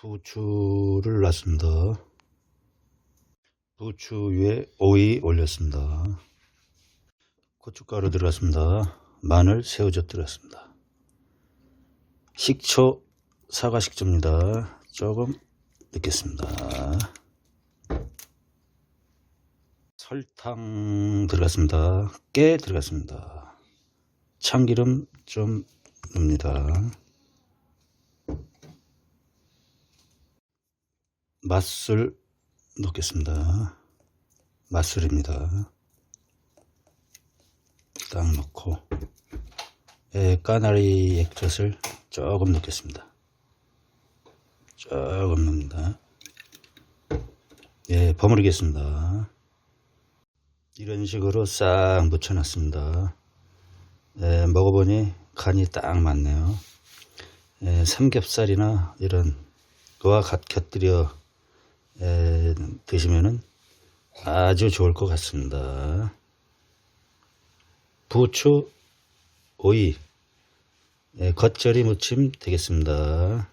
부추를 놨습니다. 부추 위에 오이 올렸습니다. 고춧가루 들어갔습니다. 마늘, 새우젓 들어갔습니다. 식초, 사과 식초입니다. 조금 넣겠습니다. 설탕 들어갔습니다. 깨 들어갔습니다. 참기름 좀 넣습니다. 맛술 넣겠습니다. 맛술입니다. 딱 넣고 예, 까나리 액젓을 조금 넣겠습니다. 조금 넣습니다. 예, 버무리겠습니다. 이런 식으로 싹 묻혀놨습니다. 예, 먹어보니 간이 딱 맞네요. 예, 삼겹살이나 이런 거와 갓 곁들여 에, 드시면은 아주 좋을 것 같습니다. 부추, 오이, 예, 겉절이 무침 되겠습니다.